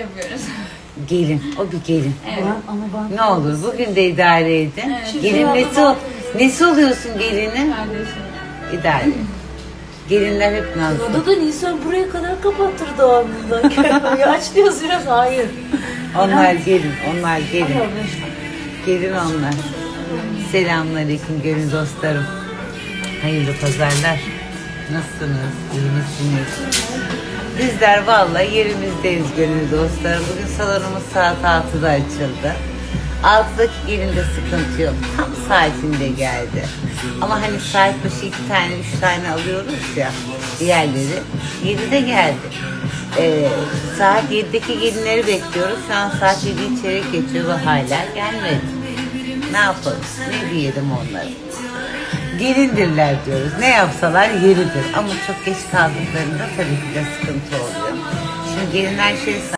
yapıyoruz. Gelin, o bir gelin. Evet. ama ben Ne olur bugün de idare edin. Evet. Gelin nesi, ol- nesi oluyorsun gelinin? Kardeşim. İdare. Gelinler hep nazlı. Burada da Nisan buraya kadar kapattırdı anında. ya aç diyoruz biraz hayır. Onlar gelin, onlar gelin. Gelin onlar. Selamünaleyküm gelin dostlarım. Hayırlı pazarlar. Nasılsınız? İyi misiniz? Bizler vallahi yerimizdeyiz gönül dostlarım. Bugün salonumuz saat 6'da açıldı. 6'daki gelinde sıkıntı yok. Tam saatinde geldi. Ama hani saat başı iki tane, üç tane alıyoruz ya. Diğerleri 7'de geldi. Ee, saat 7'deki gelinleri bekliyoruz. Şu an saat 7 çeyrek geçiyor ve hala gelmedi. Ne yapalım? Ne diyelim onlara? Gelindirler diyoruz. Ne yapsalar yeridir. Ama çok geç kaldıklarında tabii ki de sıkıntı oluyor. Şimdi gelinler şey